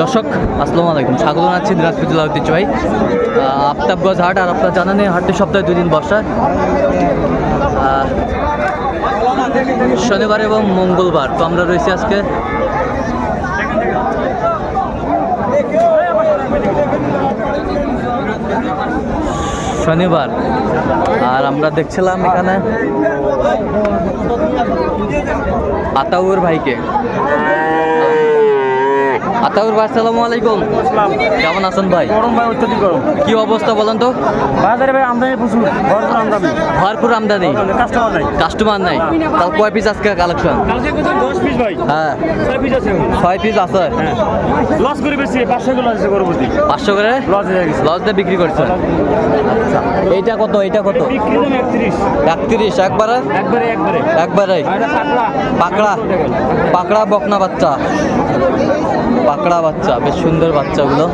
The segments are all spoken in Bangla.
দর্শক, আসসালামু আলাইকুম। স্বাগত জানাচ্ছি দিনাজপুর জেলা ঐতিহ্যবাহী আফতাবগঞ্জ হাট। আর আপনার জানেন এই হাটটি সপ্তাহে দুই দিন বসা। শনিবার এবং মঙ্গলবার। তো আমরা রয়েছি আজকে শনিবার। আর আমরা দেখছিলাম এখানে আতাউর ভাইকে। আতাউর ভাই আসসালামু আলাইকুম। কেমন আছেন ভাই? গরম ভাই অত্যধিক গরম। কি অবস্থা বলেন তো? বাজারে ভাই আমদানি প্রচুর ভরপুর আমদানি। ভরপুর আমদানি। কাস্টমার নাই। কাস্টমার নাই। তাহলে কয় পিস আজকে কালেকশন পিস ভাই। হ্যাঁ। ছয় পিস আছে ছয় পিস আছে? হ্যাঁ। লস করে বেশি পাঁচশো পাঁচশো করে? লস হয়ে গেছে। লস দিয়ে বিক্রি করছে আচ্ছা এইটা কত? এইটা কত? একত্রিশ। একবারে? একবারে একবারে। একবারে? পাকড়া। পাকড়া বকনা বাচ্চা। পাকড়া বাচ্চা বেশ সুন্দর বাচ্চাগুলো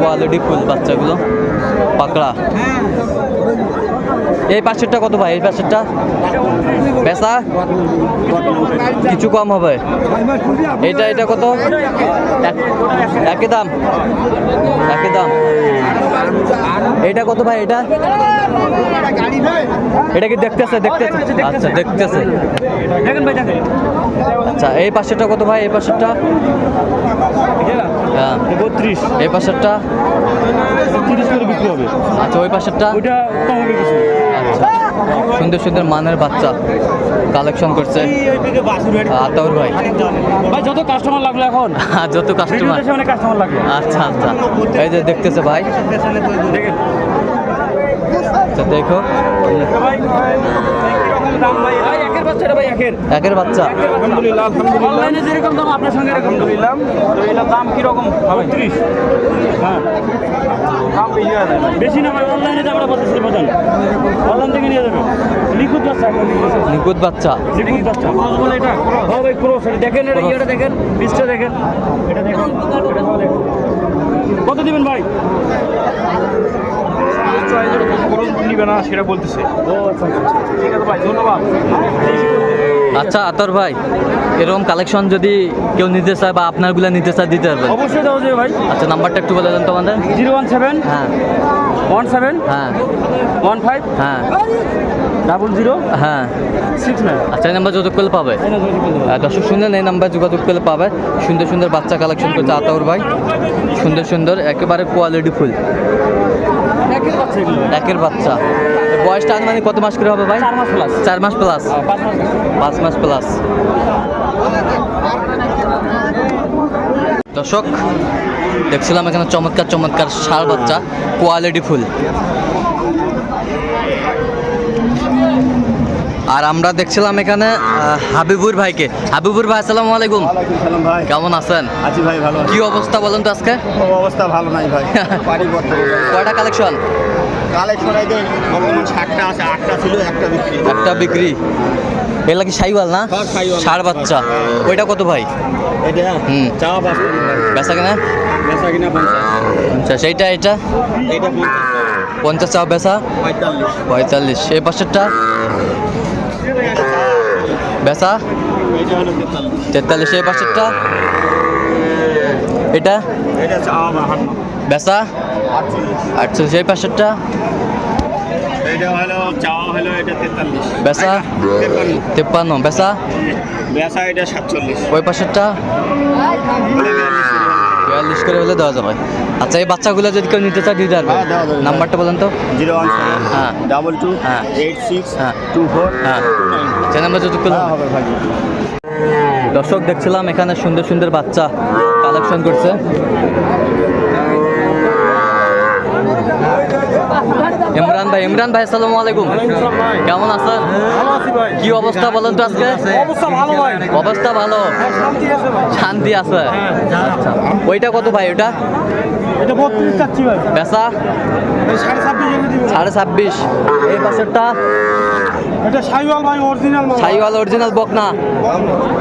কোয়ালিটি ফুল বাচ্চাগুলো পাকড়া। এই পাশেরটা কত ভাই? এই পাশেরটা বেচা? কিছু কম হবে। এটা এটা কত? এক- একই দাম। একই দাম। এটা কত ভাই, এটা? এটা কি দেখতেছে? দেখতেছে। আচ্ছা দেখতেছে। আচ্ছা এই পাশেরটা কত ভাই? এই পাশেরটা হ্যাঁ। বত্রিশ এই পাশেরটা তিরিশ করে বিক্রি হবে। আচ্ছা ওই পাশেরটা? ওইটা কম হবে কিছু। আচ্ছা। সুন্দর সুন্দর মানের বাচ্চা কালেকশন করছে। আতাউর ভাই? ভাই যত কাস্টমার লাগল এখন। আর যত কাস্টমার কাস্টমার লাগল। আচ্ছা আচ্ছা। এই যে দেখতেছে ভাই। আচ্ছা দেখো। একের বাচ্চাটা ভাই একের। একের বাচ্চা। আলহামদুলিল্লাহ আলহামদুলিল্লাহ। অনলাইনে যেরকম দাম আপনার সঙ্গে এরকম আলহামদুলিল্লাহ। আলহামদুলিল্লাহ দাম কি রকম হবে? 30 হ্যাঁ। দাম বেশি আছে বেশি না ভাই অনলাইনে যে আমরা বলতেছি বাজান অনলাইন থেকে নিয়ে যাবে লিকুইড বাচ্চা বাচ্চা। বাচ্চা। ক্রস বলে এটা? হ্যাঁ ভাই ক্রস দেখেন এটা এটা দেখেন দেখেন। এটা দেখেন। এটা দেখেন। কত দিবেন ভাই? নিবে না সেটা বলতেছে। ও আচ্ছা ঠিক আছে ভাই ধন্যবাদ। আচ্ছা আতর ভাই এরকম কালেকশন যদি কেউ নিতে চায় বা আপনারগুলা নিতে চায় দিতে পারবেন? অবশ্যই দেওয়া যাবে ভাই। আচ্ছা নাম্বারটা একটু বলে দেন তোমাদের জিরো ওয়ান সেভেন হ্যাঁ। ওয়ান সেভেন হ্যাঁ। ওয়ান ফাইভ হ্যাঁ। ডাবল জিরো হ্যাঁ। Six nine. আচ্ছা এই নাম্বার যোগাযোগ করলে পাবে? দর্শক শুনলেন এই নাম্বার যোগাযোগ করলে পাবে। সুন্দর সুন্দর বাচ্চা কালেকশন করছে আতাউর ভাই। সুন্দর সুন্দর একেবারে কোয়ালিটি ফুল একের বাচ্চা বয়সটা আনুমানিক কত মাস করে হবে ভাই? চার মাস প্লাস চার মাস প্লাস পাঁচ মাস প্লাস দর্শক দেখছিলাম এখানে চমৎকার চমৎকার সার বাচ্চা। Quality full. আর আমরা দেখছিলাম এখানে হাবিবুর ভাইকে। হাবিবুর ভাই আসসালামু আলাইকুম। ভাই। কেমন আছেন? আছি ভাই ভালো কি অবস্থা বলেন তো আজকে? অবস্থা ভালো নাই ভাই। কয়টা কালেকশন কালেকশন বর্তমান আছে আটটা ছিল একটা বিক্রি। একটা বিক্রি। এগুলা কি সাইওয়াল না। ষাঁড় বাচ্চা। ওইটা কত ভাই? এটা হুম। বেচা কেনা? বেচা কিনা পঞ্চাশ। সেইটা এটা পঞ্চাশ। চাও বেচা? পঁয়তাল্লিশ। পঁয়তাল্লিশ। এই পাশেরটা? বেচা? তেতাল্লিশ এই পাশেরটা এটা? বেচা? আটচল্লিশ এই পাশেরটা বেচা? তেপ্পান্ন বেচা? বেচা এটা সাতচল্লিশ। ওই পাশেরটা বিয়াল্লিশ করে হলে দেওয়া যাবে আচ্ছা এই বাচ্চাগুলো যদি কেউ নিতে চায় দিতে পারবে হ্যাঁ, যাবে। নাম্বারটা বলেন তো জিরো ওয়ান হ্যাঁ। ডাবল টু হ্যাঁ। এইট সিক্স হ্যাঁ। টু ফোর হ্যাঁ সে নাম্বার যদি হ্যাঁ হবে ভাই দর্শক দেখছিলাম এখানে সুন্দর সুন্দর বাচ্চা কালেকশন করছে ভাই ইমরান ভাই আসসালামু আলাইকুম। কেমন আছেন? কি অবস্থা বলেন তো আজকে? অবস্থা ভালো ভাই। অবস্থা ভালো? শান্তি আছে ভাই। শান্তি আছে? আচ্ছা ওইটা কত ভাই ওটা এটা বত্রিশ চাচ্ছি ভাই। বেচা? সাড়ে ছাব্বিশ। এই পাশেরটা? এটা সাইওয়াল ভাই অরিজিনাল মাল। সাইওয়াল অরিজিনাল বকনা।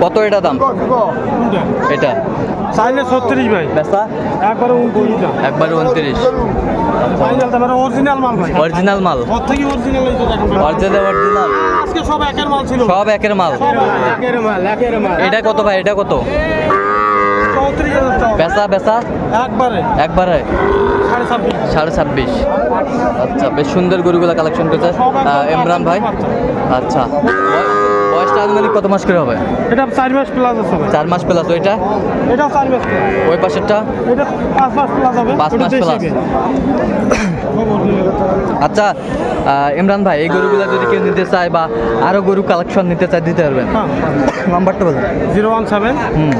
কত এটা দাম? এটা। চাইলে ছত্রিশ ভাই। বেচা? একবারে উনত্রিশ দাম একবার উনত্রিশ। অরিজিনাল মাল ভাই। অরিজিনাল মাল। অরিজিনাল। অরিজিনাল আজকে সব একের মাল ছিল। সব একের মাল। একের মাল একের মাল। এটা কত ভাই? এটা কত? বেচা বেচা? একবারে। একবারে? সাড়ে ছাব্বিশ। আচ্ছা বেশ সুন্দর গরুগুলো কালেকশন করছে। ইমরান ভাই? আচ্ছা। বয়সটা আনুমানিক কত মাস করে হবে? এটা চার মাস প্লাস আছে চার মাস প্লাস ওইটা? এটা চার মাস ওই পাশেরটা? পাঁচ মাস প্লাস হবে। পাঁচ মাস। গাই। আচ্ছা ইমরান ভাই এই গরুগুলো যদি কেউ নিতে চায় বা আরও গরু কালেকশন নিতে চায় দিতে পারবেন। হ্যাঁ। নাম্বারটা বলুন জিরো ওয়ান সেভেন। হুম।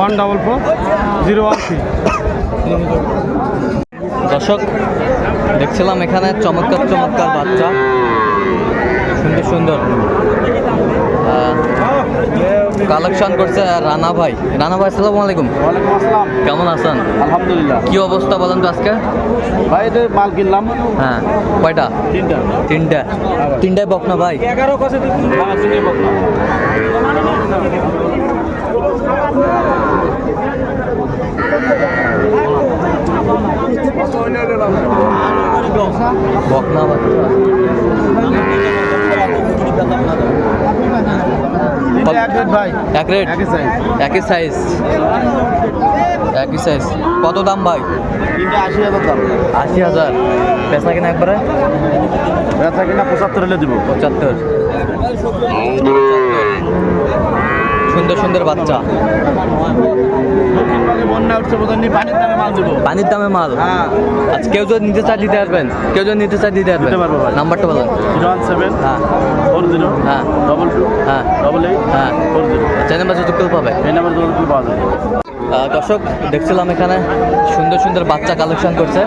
One double four zero one three. দর্শক দেখছিলাম এখানে চমৎকার চমৎকার বাচ্চা। সুন্দর সুন্দর। কালেকশন করছে রানা ভাই। রানা ভাই আসসালামু আলাইকুম। আসসালাম কেমন আছেন? আলহামদুলিল্লাহ। কি অবস্থা বলেন তো আজকে? ভাই এটা মাল কিনলাম। হ্যাঁ কয়টা? তিনটা। তিনটা। তিনটায় বক না ভাই? এগারো কাছে তিনটে বকনা এক রেট একই সাইজ একই সাইজ কত দাম ভাই? আশি হাজার দাম। আশি হাজার। পেশা কিনা একবারে? বেচা কিনা পঁচাত্তর হলে দিব। পঁচাত্তর। সুন্দর সুন্দর বাচ্চা। পানির দামে মাল দিব দামে মাল? হ্যাঁ। আচ্ছা কেউ যদি নিতে চাই দিতে পারবেন। কেউ যদি নিতে চাই দিতে পারবেন। পারব নাম্বারটা বলেন জিরো ওয়ান সেভেন হ্যাঁ। ফোর জিরো হ্যাঁ। ডবল টু হ্যাঁ। ডবল এইট হ্যাঁ। Four zero. চাই নাম্বার যতক্ষণ পাবে। এই নাম্বার যোগাযোগ পাওয়া যাবে। দর্শক দেখছিলাম এখানে সুন্দর সুন্দর বাচ্চা কালেকশন করছে।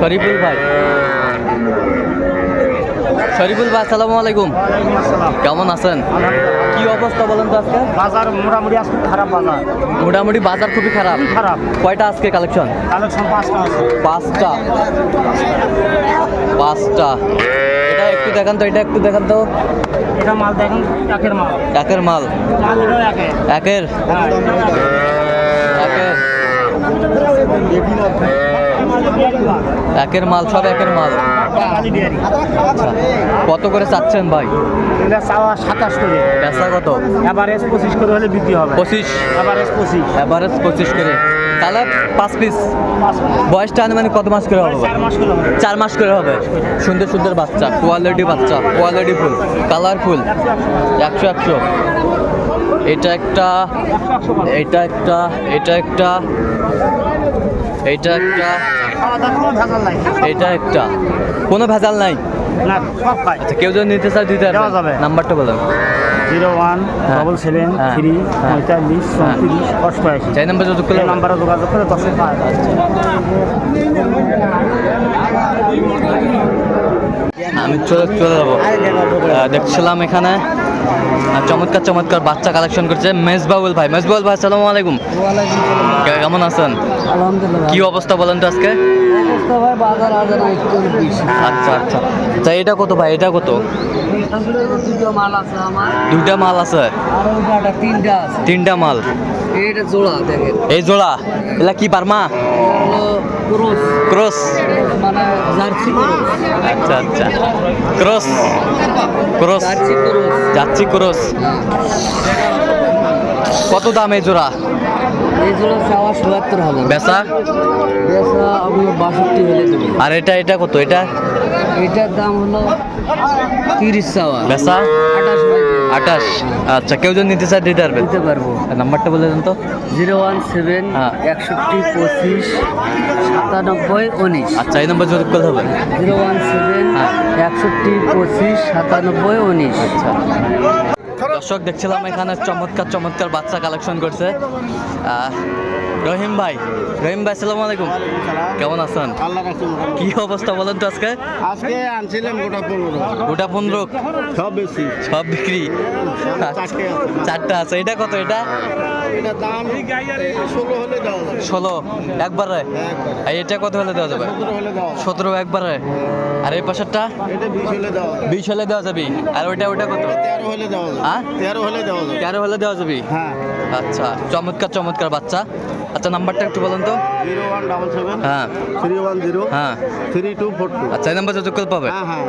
শরীফুল ভাই। শরীফুল ভাই আসসালামু আলাইকুম। কেমন আছেন? কি অবস্থা বলেন তো আজকে? বাজার মোটামুটি আজকে খারাপ বাজার। মোটামুটি বাজার খুবই খারাপ। খারাপ। কয়টা আজকে কালেকশন? কালেকশন পাঁচটা আছে। পাঁচটা। পাঁচটা। এটা একটু দেখান তো এটা একটু দেখান তো। এটা মাল দেখেন একের মাল। একের মাল। একের। একের। একের মাল সব একের মাল। কত করে চাচ্ছেন ভাই? চাওয়া সাতাশ করে। পেশা কত? এভারেজ পঁচিশ করে হলে বিক্রি হবে। পঁচিশ? এভারেজ পঁচিশ। এভারেজ পঁচিশ করে। তাহলে পাঁচ পিস। বয়সটা আনুমানিক কত মাস করে হবে? চার মাস করে হবে। সুন্দর সুন্দর বাচ্চা কোয়ালিটি বাচ্চা কোয়ালিটি ফুল কালারফুল একশো একশো। এটা একটা এটা একটা এটা একটা এটা একটা এটা একটা। কোনো ভেজাল নাই? না সব খাই আচ্ছা কেউ যদি নিতে চায় দিতে দেওয়া যাবে। নাম্বারটা বলেন জিরো ওয়ান হ্যাঁ। ডবল সেভেন হ্যাঁ। থ্রি হ্যাঁ। পঁয়তাল্লিশ হ্যাঁ। চৌত্রিশ অষ্টআশি। চাই নাম্বার যত এই নাম্বারে যোগাযোগ করে দশে পাওয়া আমি চলে চলে যাব। দেখছিলাম এখানে। চমৎকার চমৎকার বাচ্চা কালেকশন করছে মেজবাউল ভাই। মেজবাউল ভাই আসসালামু আলাইকুম। কেমন আছেন? কি অবস্থা বলেন তো আজকে? আচ্ছা আচ্ছা। তা এটা কত ভাই? এটা কত? দুটো মাল আছে দুইটা মাল আছে? তিনটা মাল? এই জোড়া? এলা কি ক্রস। মানে ক্রোস। আচ্ছা আচ্ছা। ক্রস? ক্রস? যাচ্ছি ক্রস। কত দাম এই জোড়া? এই জোড়া চুয়াত্তর হাজার। বেচা? বেচা আপনার বাষট্টি হলে আর এটা এটা কত? এটা? এটার দাম হলো তিরিশ চাওয়া। বেচা? আঠাশ আচ্ছা কেউ যদি নিতে চায় দিতে পারবেন দিতে পারব। নাম্বারটা বলে দেন তো। জিরো ওয়ান সেভেন হ্যাঁ। একষট্টি পঁচিশ সাতানব্বই উনিশ। আচ্ছা এই নম্বর যোগ করতে হবে। জিরো ওয়ান সেভেন হ্যাঁ। একষট্টি পঁচিশ সাতানব্বই উনিশ। আচ্ছা। দর্শক দেখছিলাম এখানে চমৎকার চমৎকার বাচ্চা কালেকশন করছে। রহিম ভাই রহিম ভাই আসসালামু আলাইকুম। কেমন আছেন। কি অবস্থা বলেন তো আজকে? আজকে আনছিলাম গোটা পনেরো। গোটা পনেরো? সব বেশি সব বিক্রি? চারটা আছে। এটা কত? এটা? এটা দাম ষোলো হলে দেওয়া যাবে। ষোলো? একবারে। আর এটা কত হলে দেওয়া যাবে? সতেরো একবারে? আর এই পাশেরটা? বিশ হলে দেওয়া যাবে। আর ওইটা ওইটা কত? তেরো হলে দেওয়া যাবে। হ্যাঁ? তেরো হলে দেওয়া যাবে। তেরো হলে দেওয়া যাবে? হ্যাঁ। আচ্ছা চমৎকার চমৎকার বাচ্চা। আচ্ছা নাম্বারটা একটু বলুন তো। Zero one double seven. হ্যাঁ। Three one zero. হ্যাঁ। Three two four two. আচ্ছা এই নাম্বার যত পাবে? হ্যাঁ হ্যাঁ